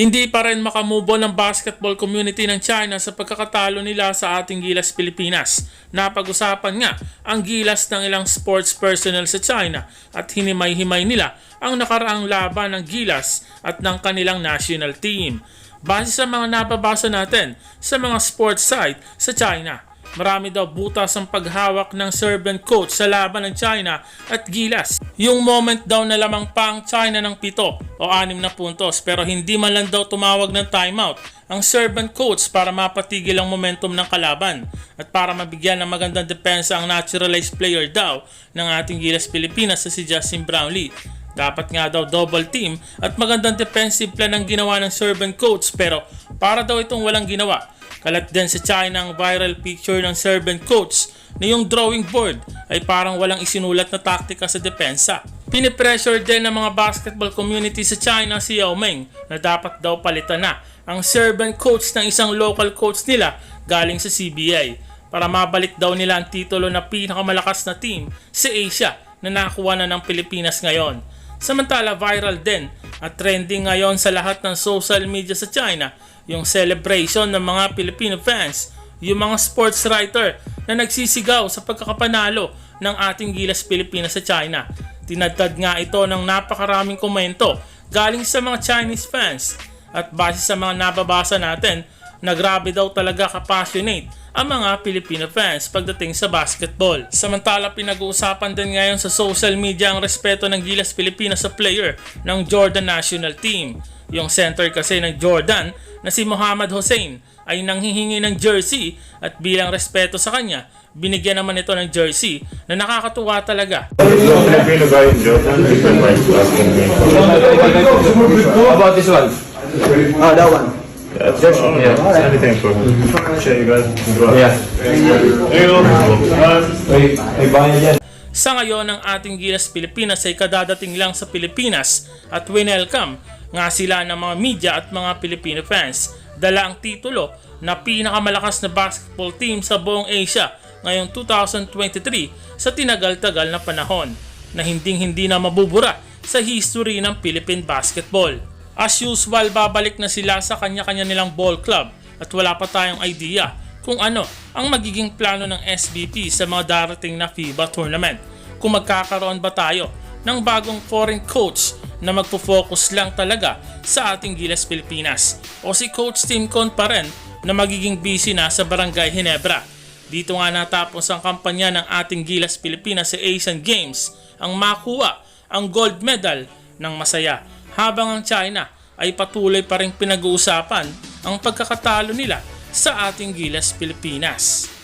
Hindi pa rin makamubo ng basketball community ng China sa pagkakatalo nila sa ating Gilas Pilipinas. Napag-usapan nga ang gilas ng ilang sports personnel sa China at hinimay-himay nila ang nakaraang laban ng Gilas at ng kanilang national team. Base sa mga nababasa natin sa mga sports site sa China, Marami daw butas ang paghawak ng servant coach sa laban ng China at Gilas. Yung moment daw na lamang pa ang China ng pito o anim na puntos pero hindi man lang daw tumawag ng timeout ang servant coach para mapatigil ang momentum ng kalaban at para mabigyan ng magandang depensa ang naturalized player daw ng ating Gilas Pilipinas na si Justin Brownlee. Dapat nga daw double team at magandang defensive plan ang ginawa ng servant coach pero para daw itong walang ginawa Kalat din sa China ang viral picture ng servant coach na yung drawing board ay parang walang isinulat na taktika sa depensa. Pinipressure din ng mga basketball community sa China si Yao Ming na dapat daw palitan na ang servant coach ng isang local coach nila galing sa CBA para mabalik daw nila ang titulo na pinakamalakas na team sa Asia na nakuha na ng Pilipinas ngayon. Samantala viral din at trending ngayon sa lahat ng social media sa China yung celebration ng mga Filipino fans, yung mga sports writer na nagsisigaw sa pagkakapanalo ng ating Gilas Pilipinas sa China. Tinadtad nga ito ng napakaraming komento galing sa mga Chinese fans at base sa mga nababasa natin na grabe daw talaga kapassionate ang mga Filipino fans pagdating sa basketball. Samantala pinag-uusapan din ngayon sa social media ang respeto ng Gilas Pilipinas sa player ng Jordan National Team. Yung center kasi ng Jordan na si Muhammad Hussein ay nanghihingi ng jersey at bilang respeto sa kanya, binigyan naman ito ng jersey na nakakatuwa talaga. About this one? Oh, that one. Yeah, uh, it's anything for me. Share you guys. Yeah. There you go. May bayad yan. Sa ngayon ang ating Gilas Pilipinas ay kadadating lang sa Pilipinas at winelcome nga sila ng mga media at mga Filipino fans. Dala ang titulo na pinakamalakas na basketball team sa buong Asia ngayong 2023 sa tinagal-tagal na panahon na hinding-hindi na mabubura sa history ng Philippine basketball. As usual, babalik na sila sa kanya-kanya nilang ball club at wala pa tayong idea kung ano ang magiging plano ng SBP sa mga darating na FIBA tournament. Kung magkakaroon ba tayo ng bagong foreign coach na magpo-focus lang talaga sa ating Gilas Pilipinas o si Coach Tim Con pa rin na magiging busy na sa Barangay Hinebra. Dito nga natapos ang kampanya ng ating Gilas Pilipinas sa Asian Games ang makuha ang gold medal ng masaya habang ang China ay patuloy pa rin pinag-uusapan ang pagkakatalo nila sa ating Gilas Pilipinas.